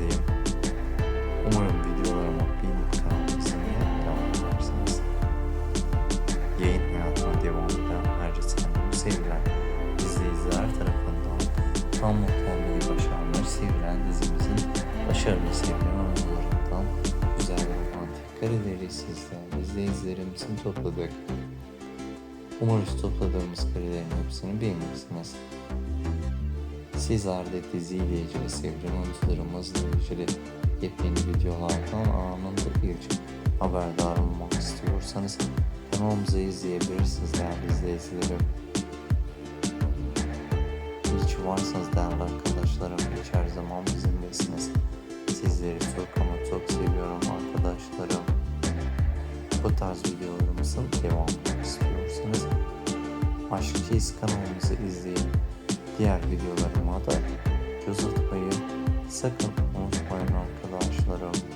izleyip umarım videolarıma beğenip kanalıma izlemeye devam edersiniz. Yayın hayatıma devam eden herkese sevilen izleyiciler tarafından tam mutlu olmayı başarmış sevilen dizimizin başarılı sevilen oyuncularından güzel romantik kareleri sizler izleyicilerimizin topladık. Umarız topladığımız karelerin hepsini beğenirsiniz. Sizler de diziyle ilgili sevilen oyuncularımızla ilgili yepyeni videolardan anında bir haberdar olmak istiyorsanız kanalımızı izleyebilirsiniz değerli izleyicilerim. İyi ki varsınız değerli arkadaşlarım. Hiç her zaman bizimlesiniz. Sizleri çok ama çok seviyorum arkadaşlarım. Bu tarz videolarımızın devamını istiyorsanız Aşk Keys kanalımızı izleyin diğer videolarıma da yazı atmayı sakın unutmayın arkadaşlarım.